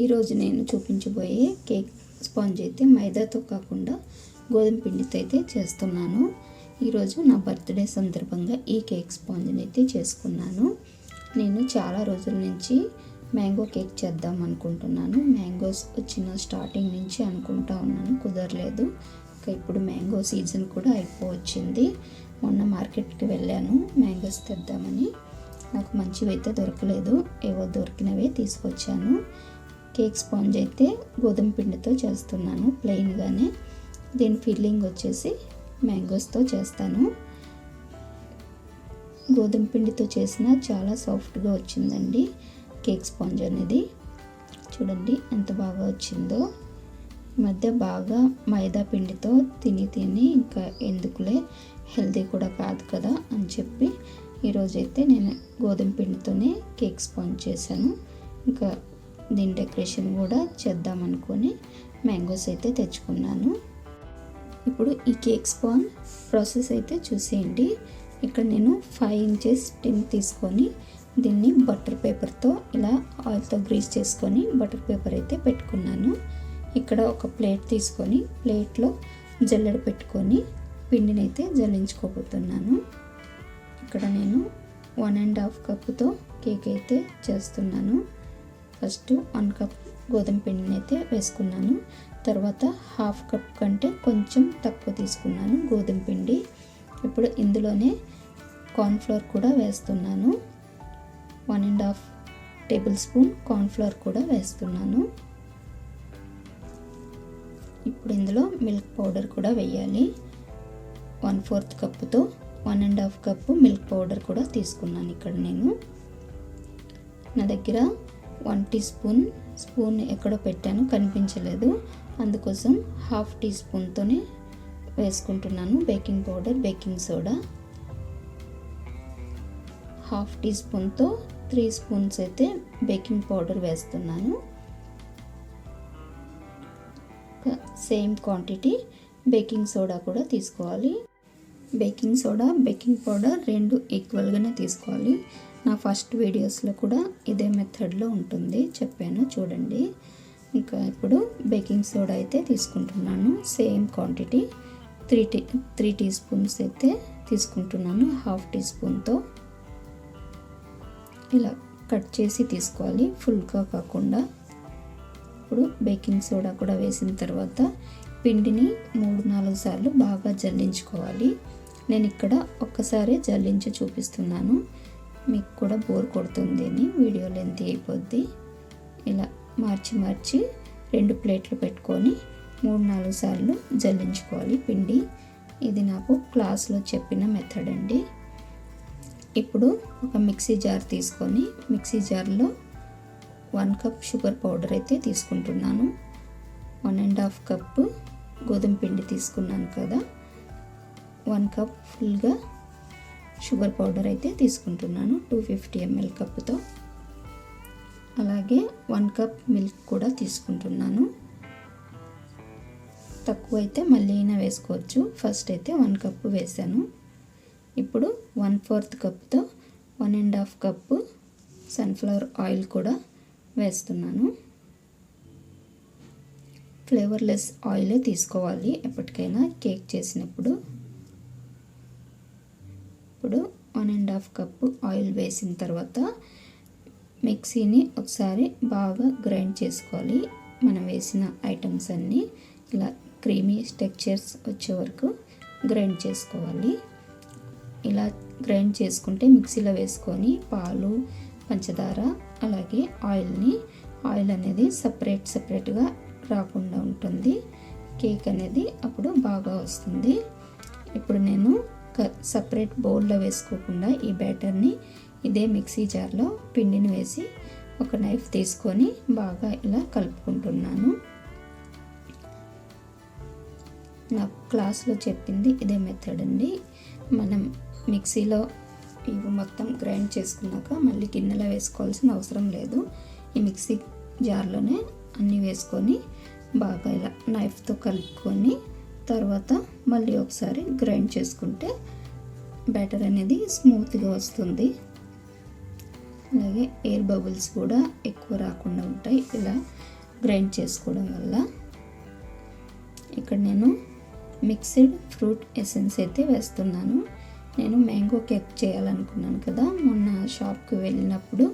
ఈరోజు నేను చూపించబోయే కేక్ స్పాంజ్ అయితే మైదాతో కాకుండా గోధుమ పిండితో అయితే చేస్తున్నాను. ఈరోజు నా బర్త్డే సందర్భంగా ఈ కేక్ స్పాంజ్ని అయితే చేసుకున్నాను. నేను చాలా రోజుల నుంచి మ్యాంగో కేక్ చేద్దాం అనుకుంటున్నాను. మ్యాంగోస్ వచ్చిన స్టార్టింగ్ నుంచి అనుకుంటా ఉన్నాను కుదరలేదు. ఇంకా ఇప్పుడు మ్యాంగో సీజన్ కూడా అయిపోవచ్చింది. మొన్న మార్కెట్కి వెళ్ళాను మ్యాంగోస్ తెద్దామని. నాకు మంచివి అయితే దొరకలేదు ఏవో దొరికినవే తీసుకొచ్చాను. కేక్ స్పాంజ్ అయితే గోధుమ పిండితో చేస్తున్నాను ప్లెయిన్గానే దీని ఫిల్లింగ్ వచ్చేసి మ్యాంగోస్తో చేస్తాను. గోధుమ పిండితో చేసిన చాలా సాఫ్ట్గా వచ్చిందండి కేక్ స్పాంజ్ అనేది. చూడండి ఎంత బాగా వచ్చిందో. ఈ మధ్య బాగా మైదా పిండితో తిని తిని ఇంకా ఎందుకులే హెల్తీ కూడా కాదు కదా అని చెప్పి ఈరోజైతే నేను గోధుమ పిండితోనే కేక్ స్పాంజ్ చేశాను. ఇంకా దీని డెకరేషన్ కూడా చేద్దాం అనుకొని మ్యాంగోస్ అయితే తెచ్చుకున్నాను. ఇప్పుడు ఈ కేక్ స్పాన్ ప్రాసెస్ అయితే చూసేయండి. ఇక్కడ నేను ఫైవ్ ఇంచెస్ టిన్ తీసుకొని దీన్ని బటర్ పేపర్తో ఇలా ఆయిల్తో గ్రీస్ చేసుకొని బటర్ పేపర్ అయితే పెట్టుకున్నాను. ఇక్కడ ఒక ప్లేట్ తీసుకొని ప్లేట్లో జల్లెడ పెట్టుకొని పిండిని అయితే జల్లించుకోబోతున్నాను. ఇక్కడ నేను వన్ అండ్ హాఫ్ కప్పుతో కేక్ అయితే చేస్తున్నాను. ఫస్ట్ వన్ కప్ గోధుమ పిండిని అయితే వేసుకున్నాను. తర్వాత హాఫ్ కప్ కంటే కొంచెం తక్కువ తీసుకున్నాను గోధుమ పిండి. ఇప్పుడు ఇందులోనే కార్న్ఫ్లోర్ కూడా వేస్తున్నాను. One and half tablespoon cornflour కూడా వేస్తున్నాను. ఇప్పుడు ఇందులో మిల్క్ పౌడర్ కూడా వేయాలి. వన్ ఫోర్త్ కప్పుతో one and half cup milk powder కూడా తీసుకున్నాను ఇక్కడ నేను. నా దగ్గర వన్ టీ స్పూన్ స్పూన్ ఎక్కడో పెట్టాను కనిపించలేదు. అందుకోసం హాఫ్ టీ స్పూన్తోనే వేసుకుంటున్నాను. Baking powder baking soda. Half tea స్పూన్తో త్రీ స్పూన్స్ అయితే బేకింగ్ పౌడర్ వేస్తున్నాను. సేమ్ క్వాంటిటీ బేకింగ్ సోడా కూడా తీసుకోవాలి. బేకింగ్ సోడా బేకింగ్ పౌడర్ రెండు ఈక్వల్గానే తీసుకోవాలి. నా ఫస్ట్ వీడియోస్లో కూడా ఇదే మెథడ్లో ఉంటుంది. చెప్పాను చూడండి. ఇంకా ఇప్పుడు బేకింగ్ సోడా అయితే తీసుకుంటున్నాను. Same quantity. Three tea three teaspoons అయితే తీసుకుంటున్నాను హాఫ్ టీ స్పూన్తో. ఇలా కట్ చేసి తీసుకోవాలి ఫుల్గా కాకుండా. ఇప్పుడు బేకింగ్ సోడా కూడా వేసిన తర్వాత పిండిని మూడు నాలుగు సార్లు బాగా జల్లించుకోవాలి. నేను ఇక్కడ ఒక్కసారి జల్లించి చూపిస్తున్నాను. మీకు కూడా బోర్ కొడుతుంది అని వీడియో లెంత్ అయిపోద్ది. ఇలా మార్చి మార్చి రెండు ప్లేట్లు పెట్టుకొని మూడు నాలుగు సార్లు జల్లించుకోవాలి పిండి. ఇది నాకు క్లాస్లో చెప్పిన మెథడ్ అండి. ఇప్పుడు ఒక మిక్సీ జార్ తీసుకొని మిక్సీ జార్లో వన్ కప్ షుగర్ పౌడర్ అయితే తీసుకుంటున్నాను. వన్ అండ్ హాఫ్ కప్ గోధుమ పిండి తీసుకున్నాను కదా. వన్ కప్ ఫుల్గా షుగర్ పౌడర్ అయితే తీసుకుంటున్నాను టూ ఫిఫ్టీ ఎంఎల్ కప్తో అలాగే వన్ కప్ మిల్క్ కూడా తీసుకుంటున్నాను. తక్కువ అయితే మళ్ళీ అయినా వేసుకోవచ్చు. ఫస్ట్ అయితే వన్ కప్పు వేసాను. ఇప్పుడు వన్ ఫోర్త్ కప్తో one and half cup sunflower oil కూడా వేస్తున్నాను. ఫ్లేవర్లెస్ ఆయిలే తీసుకోవాలి. ఎప్పటికైనా కేక్ చేసినప్పుడు. ఇప్పుడు one and half cup oil వేసిన తర్వాత మిక్సీని ఒకసారి బాగా గ్రైండ్ చేసుకోవాలి. మనం వేసిన ఐటమ్స్ అన్నీ ఇలా క్రీమీ స్టెక్చర్స్ వచ్చే వరకు గ్రైండ్ చేసుకోవాలి. ఇలా గ్రైండ్ చేసుకుంటే మిక్సీలో వేసుకొని పాలు పంచదార అలాగే ఆయిల్ని ఆయిల్ అనేది సపరేట్ సపరేట్గా రాకుండా ఉంటుంది. కేక్ అనేది అప్పుడు బాగా వస్తుంది. ఇప్పుడు నేను సపరేట్ బౌల్లో వేసుకోకుండా ఈ బ్యాటర్ని ఇదే మిక్సీ జార్లో పిండిని వేసి ఒక నైఫ్ తీసుకొని బాగా ఇలా కలుపుకుంటున్నాను. నా క్లాస్లో చెప్పింది ఇదే మెథడ్ అండి. మనం మిక్సీలో ఇవి మొత్తం గ్రైండ్ చేసుకున్నాక మళ్ళీ గిన్నెలో వేసుకోవాల్సిన అవసరం లేదు. ఈ మిక్సీ జార్లోనే అన్నీ వేసుకొని బాగా ఇలా నైఫ్తో కలుపుకొని తర్వాత మళ్ళీ ఒకసారి గ్రైండ్ చేసుకుంటే బ్యాటర్ అనేది స్మూత్గా వస్తుంది. అలాగే ఎయిర్ బబుల్స్ కూడా ఎక్కువ రాకుండా ఉంటాయి. ఇలా గ్రైండ్ చేసుకోవడం వల్ల ఇక్కడ నేను మిక్స్డ్ ఫ్రూట్ ఎసెన్స్ అయితే వేస్తున్నాను. నేను మ్యాంగో కేక్ చేయాలనుకున్నాను కదా మొన్న షాప్కి వెళ్ళినప్పుడు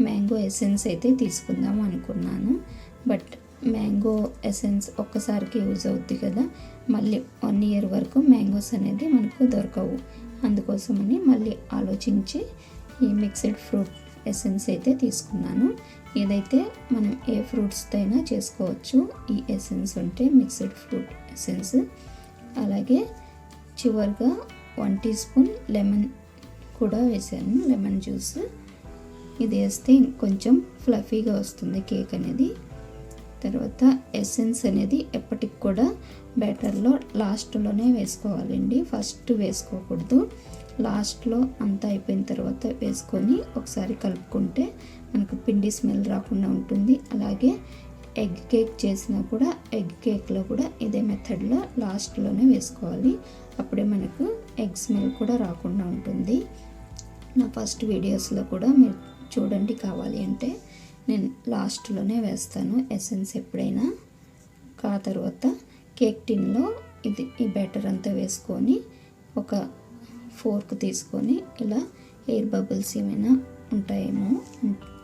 మ్యాంగో ఎసెన్స్ అయితే తీసుకుందాం అనుకున్నాను. బట్ మ్యాంగో ఎసెన్స్ ఒక్కసారికి యూజ్ అవుద్ది కదా. మళ్ళీ వన్ ఇయర్ వరకు మ్యాంగోస్ అనేది మనకు దొరకవు. అందుకోసమని మళ్ళీ ఆలోచించి ఈ మిక్స్డ్ ఫ్రూట్ ఎసెన్స్ అయితే తీసుకున్నాను. ఏదైతే మనం ఏ ఫ్రూట్స్తో అయినా చేసుకోవచ్చు ఈ ఎసెన్స్ ఉంటే మిక్స్డ్ ఫ్రూట్ ఎసెన్స్. అలాగే చివరిగా వన్ టీ స్పూన్ లెమన్ కూడా వేసాను లెమన్ జ్యూస్. ఇది వేస్తే ఇంకొంచెం ఫ్లఫీగా వస్తుంది కేక్ అనేది. తర్వాత ఎసెన్స్ అనేది ఎప్పటికి కూడా బ్యాటర్లో లాస్ట్లోనే వేసుకోవాలండి. ఫస్ట్ వేసుకోకూడదు. లాస్ట్లో అంతా అయిపోయిన తర్వాత వేసుకొని ఒకసారి కలుపుకుంటే మనకు పిండి స్మెల్ రాకుండా ఉంటుంది. అలాగే ఎగ్ కేక్ చేసినా కూడా ఎగ్ కేక్లో కూడా ఇదే మెథడ్లో లాస్ట్లోనే వేసుకోవాలి. అప్పుడే మనకు ఎగ్ స్మెల్ కూడా రాకుండా ఉంటుంది. నా ఫస్ట్ వీడియోస్లో కూడా మీరు చూడండి కావాలి అంటే నేను లాస్ట్లోనే వేస్తాను ఎసెన్స్ ఎప్పుడైనా. కా తర్వాత కేక్ టిన్లో ఇది ఈ బ్యాటర్ అంతా వేసుకొని ఒక ఫోర్క్ తీసుకొని ఇలా ఎయిర్ బబుల్స్ ఏమైనా ఉంటాయేమో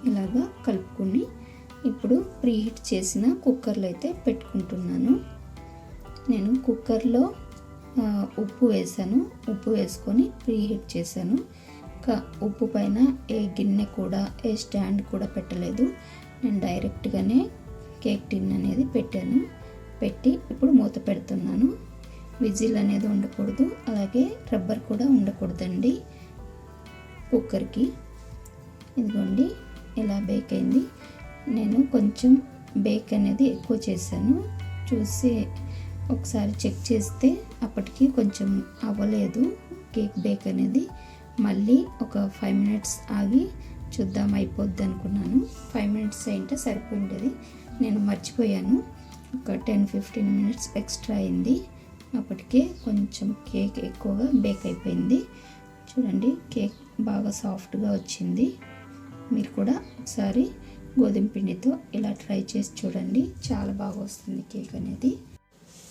ఇలాగా కలుపుకొని ఇప్పుడు ప్రీహీట్ చేసిన కుక్కర్లో అయితే పెట్టుకుంటున్నాను. నేను కుక్కర్లో ఉప్పు వేసాను ఉప్పు వేసుకొని ప్రీహీట్ చేశాను. ఇంకా ఉప్పు పైన ఏ గిన్నె కూడా ఏ స్టాండ్ కూడా పెట్టలేదు. నేను డైరెక్ట్గానే కేక్ టిన్ అనేది పెట్టాను. పెట్టి ఇప్పుడు మూత పెడుతున్నాను. విజిల్ అనేది ఉండకూడదు. అలాగే రబ్బర్ కూడా ఉండకూడదండి కుక్కర్కి. ఇదిగోండి ఇలా బేక్ అయింది. నేను కొంచెం బేక్ అనేది ఎక్కువ చేశాను. చూసి ఒకసారి చెక్ చేస్తే అప్పటికి కొంచెం అవ్వలేదు కేక్ బేక్ అనేది. మళ్ళీ ఒక ఫైవ్ మినిట్స్ ఆగి చూద్దాం అయిపోద్ది అనుకున్నాను. ఫైవ్ మినిట్స్ అయింటే సరిపోయిండేది. నేను మర్చిపోయాను. ఒక టెన్ ఫిఫ్టీన్ మినిట్స్ ఎక్స్ట్రా అయింది. అప్పటికే కొంచెం కేక్ ఎక్కువగా బేక్ అయిపోయింది. చూడండి కేక్ బాగా సాఫ్ట్గా వచ్చింది. మీరు కూడా ఒకసారి గోధుమ పిండితో ఇలా ట్రై చేసి చూడండి. చాలా బాగా వస్తుంది కేక్ అనేది.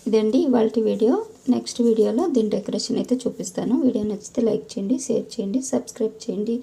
ఇదండి ఇవాళ వీడియో. నెక్స్ట్ వీడియోలో దీని డెకరేషన్ అయితే చూపిస్తాను. వీడియో నచ్చితే లైక్ చేయండి షేర్ చేయండి సబ్స్క్రైబ్ చేయండి.